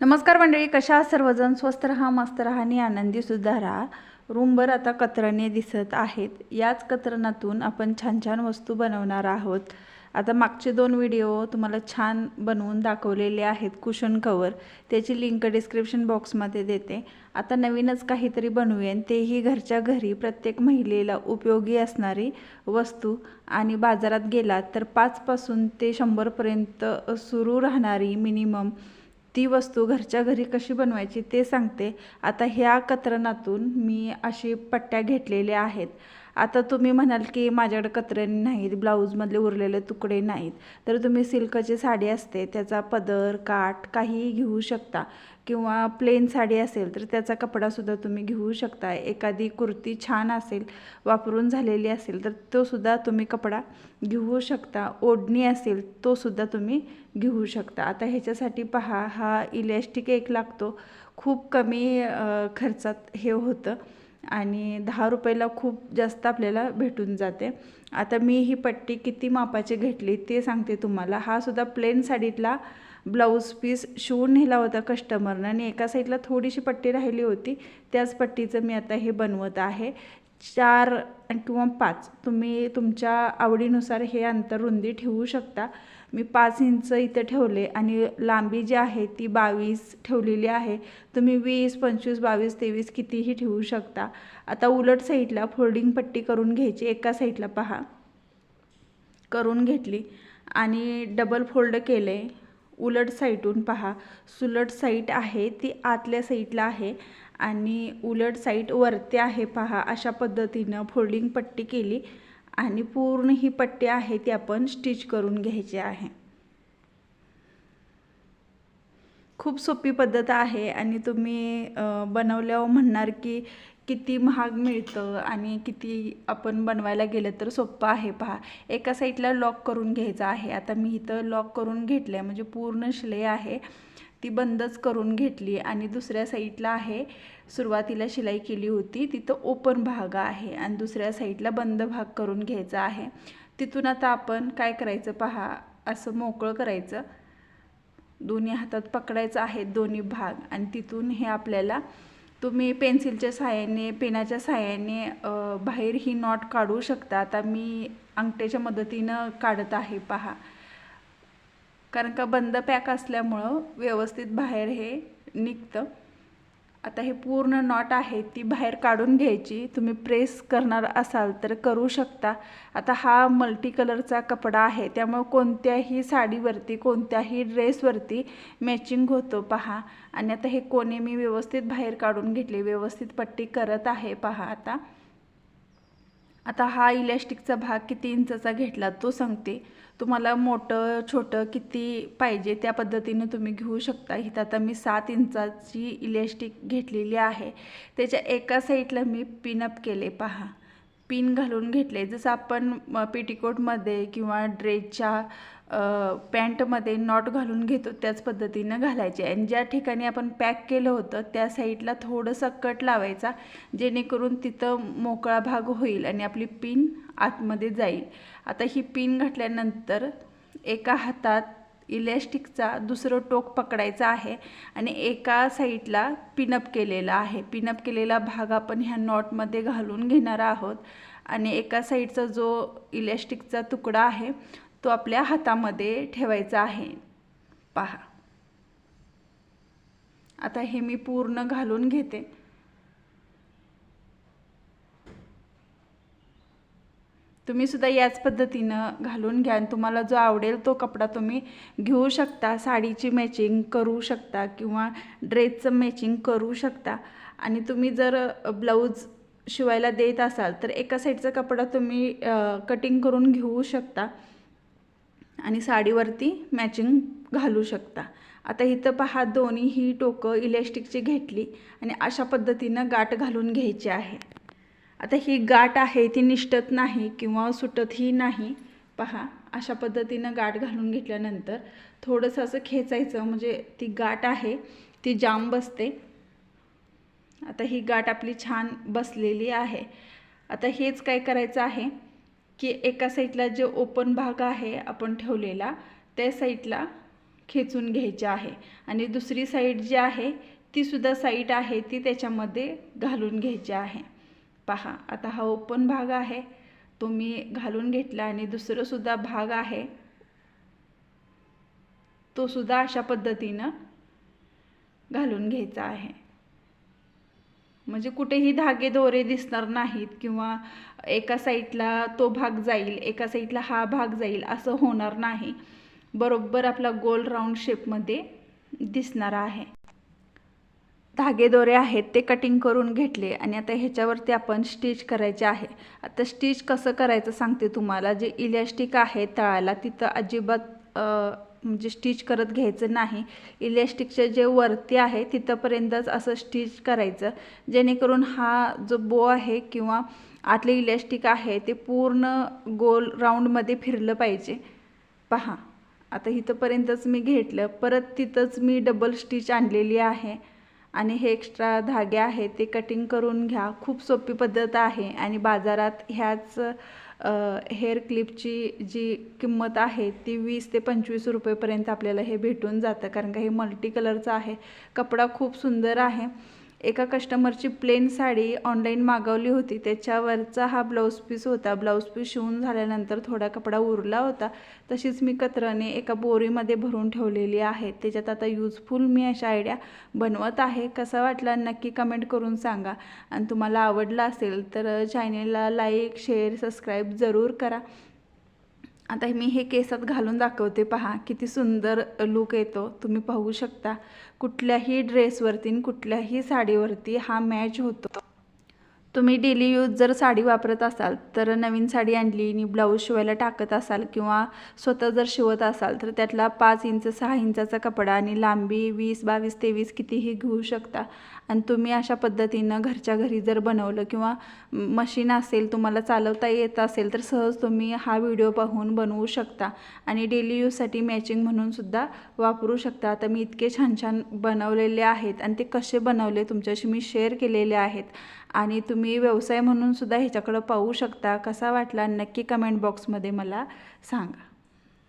नमस्कार मंडळी कशा सर्वजण? स्वस्त राहा मस्त राहा आणि आनंदी सुद्धा राहा. रूमभर आता कतरणे दिसत आहेत. याच कतरणातून आपण छान छान वस्तू बनवणार आहोत. आता मागचे दोन व्हिडिओ तुम्हाला छान बनवून दाखवलेले आहेत कुशन कवर त्याची लिंक डिस्क्रिप्शन बॉक्समध्ये देते. आता नवीनच काहीतरी बनवूयान तेही घरच्या घरी प्रत्येक महिलेला उपयोगी असणारी वस्तू. आणि बाजारात गेलात तर पाचपासून ते शंभरपर्यंत सुरू राहणारी मिनिमम ती वस्तू घरच्या घरी कशी बनवायची ते सांगते. आता ह्या कतरणातून मी अशी पट्ट्या घेतलेल्या आहेत. आता तुम्ही म्हणाल की माझ्याकडे कत्रे नाहीत ब्लाऊजमधले उरलेले तुकडे नाहीत. तर तुम्ही सिल्कची साडी असते त्याचा पदर काठ काहीही घेऊ शकता. किंवा प्लेन साडी असेल तर त्याचा कपडासुद्धा तुम्ही घेऊ शकता. एखादी कुर्ती छान असेल वापरून झालेली असेल तर तोसुद्धा तुम्ही कपडा घेऊ शकता. ओढणी असेल तोसुद्धा तुम्ही घेऊ शकता. आता ह्याच्यासाठी पहा हा इलॅस्टिक एक लागतो. खूप कमी खर्चात हे होतं. आणि दहा रुपयाला खूप जास्त आपल्याला भेटून जाते. आता मी ही पट्टी किती मापाची घेतली ते सांगते तुम्हाला. हा सुद्धा प्लेन साडीतला ब्लाऊज पीस शिवून नेला होता कस्टमरनं आणि एका साईडला थोडीशी पट्टी राहिली होती. त्याच पट्टीचं मी आता हे बनवत आहे. चार किंवा पाच तुम्ही तुमच्या आवडीनुसार हे अंतर रुंदी ठेवू शकता. मी पाच इंच इथं ठेवले आणि लांबी जी आहे ती बावीस ठेवलेली आहे. तुम्ही वीस पंचवीस बावीस तेवीस कितीही ठेवू शकता. आता उलट साईडला फोल्डिंग पट्टी करून घ्यायची एका साईडला पहा. करून घेतली आणि डबल फोल्ड केले. उलट साईडून पहा. सुलट साईट आहे ती आतल्या साईडला आहे. आणि उलट साईट वरती आहे पहा अशा पद्धतीनं फोल्डिंग पट्टी केली आणि पूर्ण ही पट्टी आहे ती आपण स्टिच करून घ्यायची आहे. खूप सोपी पद्धत आहे आणि तुम्ही बनवल्यावर म्हणणार की किती महाग मिळतं आणि किती आपण बनवायला गेलं तर सोपं आहे पहा. एका साईडला लॉक करून घ्यायचं आहे. आता मी इथं लॉक करून घेतलं आहे म्हणजे पूर्ण शिलाई आहे. ती बंदच करून घेतली आणि दुसऱ्या साईडला आहे सुरुवातीला शिलाई केली होती तिथं ओपन भाग आहे आणि दुसऱ्या साईडला बंद भाग करून घ्यायचा आहे. तिथून आता आपण काय करायचं पहा असं मोकळं करायचं. दोन्ही हातात पकडायचं आहे दोन्ही भाग. आणि तिथून हे आपल्याला तुम्ही पेन्सिलच्या सहाय्याने पेनाच्या सहाय्याने बाहेर ही नॉट काढू शकता. आता मी अंगठ्याच्या मदतीनं काढत आहे पहा. कारण का बंद पॅक असल्यामुळं व्यवस्थित बाहेर हे निघतं. आता हे पूर्ण नॉट आहे ती बाहेर काढून घ्यायची. तुम्ही प्रेस करणार असाल तर करू शकता. आता हा मल्टी कलरचा कपडा आहे त्यामुळे कोणत्याही साडीवरती कोणत्याही ड्रेसवरती मॅचिंग होतो पहा. आणि आता हे कोणी मी व्यवस्थित बाहेर काढून घेतले व्यवस्थित पट्टी करत आहे पहा आता. आता हा इलॅस्टिकचा भाग किती इंचाचा घेतला तो सांगते. तुम्हाला मोठं छोटं किती पाहिजे त्या पद्धतीनं तुम्ही घेऊ शकता. इथं आता मी सात इंचाची इलॅस्टिक घेतलेली आहे. त्याच्या एका साईडला मी पिनअप केले पहा. पिन घालून घेतले. जसं आपण पेटिकोटमध्ये किंवा ड्रेसच्या पॅन्टमध्ये नॉट घालून घेतो त्याच पद्धतीनं घालायचे. आणि ज्या ठिकाणी आपण पॅक केलं होतं त्या साईडला थोडंसं कट लावायचा जेणेकरून तिथं मोकळा भाग होईल आणि आपली पिन आतमध्ये जाईल. आता ही पिन घातल्यानंतर एका हातात इलॅस्टिकचा दुसरं टोक पकडायचं आहे आणि एका साईडला पिनअप केलेला आहे. पिनअप केलेला भाग आपण ह्या नॉटमध्ये घालून घेणार आहोत आणि एका साईडचा जो इलॅस्टिकचा तुकडा आहे तो आपल्या हातामध्ये ठेवायचा आहे. पहा. आता हे मी पूर्ण घालून घेते. तुम्ही सुद्धा याच पद्धतीनं घालून घ्या आणि तुम्हाला जो आवडेल तो कपडा तुम्ही घेऊ शकता साडीची मॅचिंग करू शकता किंवा ड्रेसचं मॅचिंग करू शकता. आणि तुम्ही जर ब्लाऊज शिवायला देत असाल तर एका साईडचा कपडा तुम्ही कटिंग करून घेऊ शकता आणि साडीवरती मॅचिंग घालू शकता. आता इथं पहा दोन्ही ही टोकं इलॅस्टिकची घेतली आणि अशा पद्धतीनं गाठ घालून घ्यायची आहे. आता ही गाठ आहे ती निष्ठत नाही किंवा सुटतही नाही पहा अशा पद्धतीनं गाठ घालून घेतल्यानंतर थोडंसं असं खेचायचं म्हणजे ती गाठ आहे ती जाम बसते. आता ही गाठ आपली छान बसलेली आहे. आता हेच काय करायचं आहे की एका साईडला जे ओपन भाग आहे आपण ठेवलेला त्या साईडला खेचून घ्यायची आहे. आणि दुसरी साईड जी आहे तीसुद्धा साईड आहे ती त्याच्यामध्ये घालून घ्यायची आहे. पहा आता हा ओपन भाग आहे. तो मी घालून घेतला आणि दुसरंसुद्धा भाग आहे. तो सुद्धा अशा पद्धतीनं घालून घ्यायचा आहे. म्हणजे कुठेही धागे दोरे दिसणार नाहीत किंवा एका साईडला तो भाग जाईल एका साईडला हा भाग जाईल असं होणार नाही. बरोबर आपला गोल राऊंड शेपमध्ये दिसणार आहे. धागे दोरे आहेत ते कटिंग करून घेतले आणि आता ह्याच्यावरती आपण स्टिच करायचे आहे. आता स्टिच कसं करायचं सांगते तुम्हाला. जे इलॅस्टिक आहे तळाला तिथं अजिबात म्हणजे स्टिच करत घ्यायचं नाही. इलॅस्टिकचे जे वरती आहे तिथंपर्यंतच असं स्टिच करायचं. जेणेकरून हा जो बो आहे किंवा आतले इलॅस्टिक आहे ते पूर्ण गोल राऊंडमध्ये फिरलं पाहिजे. पहा. आता इथंपर्यंतच मी घेतलं. परत तिथंच मी डबल स्टिच आणलेली आहे. आणि हे एक्स्ट्रा धागे आहेत ते कटिंग करून घ्या. खूप सोपी पद्धत आहे. आणि बाजारात ह्याच हेअर क्लिपची जी किंमत आहे ती वीस ते पंचवीस रुपयेपर्यंत आपल्याला हे भेटून जातं. कारण का हे मल्टी कलरचं आहे. कपडा खूप सुंदर आहे. एका कस्टमरची प्लेन साडी ऑनलाईन मागवली होती. त्याच्यावरचा हा ब्लाऊज पीस होता. ब्लाऊज पीस शिवून झाल्यानंतर थोडा कपडा उरला होता. तशीच मी कतराने एका बोरीमध्ये भरून ठेवलेली आहे. त्याच्यात आता यूजफुल मी अशा आयडिया बनवत आहे. कसा वाटला नक्की कमेंट करून सांगा. आणि तुम्हाला आवडला असेल तर चॅनेलला लाईक शेअर सबस्क्राईब जरूर करा. आता मी हे केसात घालून दाखवते पहा किती सुंदर लुक येतो. तुम्ही पाहू शकता कुठल्याही ड्रेसवरती आणि कुठल्याही साडीवरती हा मॅच होतो. तुम्ही डेली यूज जर साडी वापरत असाल तर नवीन साडी आणली आणि ब्लाऊज शिवायला टाकत असाल किंवा स्वतः जर शिवत असाल तर त्यातला पाच इंच सहा इंचाचा कपडा आणि लांबी वीस बावीस तेवीस कितीही घेऊ शकता. आणि तुम्ही अशा पद्धतीनं घरच्या घरी जर बनवलं किंवा मशीन असेल तुम्हाला चालवता येत असेल तर सहज तुम्ही हा व्हिडिओ पाहून बनवू शकता. आणि डेली यूजसाठी मॅचिंग म्हणूनसुद्धा वापरू शकता. आता मी इतके छान छान बनवलेले आहेत आणि ते कसे बनवले तुमच्याशी मी शेअर केलेले आहेत. आणि तुम्ही व्यवसाय म्हणून सुद्धा ह्याच्याकडं पाहू शकता. कसा वाटला? नक्की कमेंट बॉक्समध्ये मला सांगा.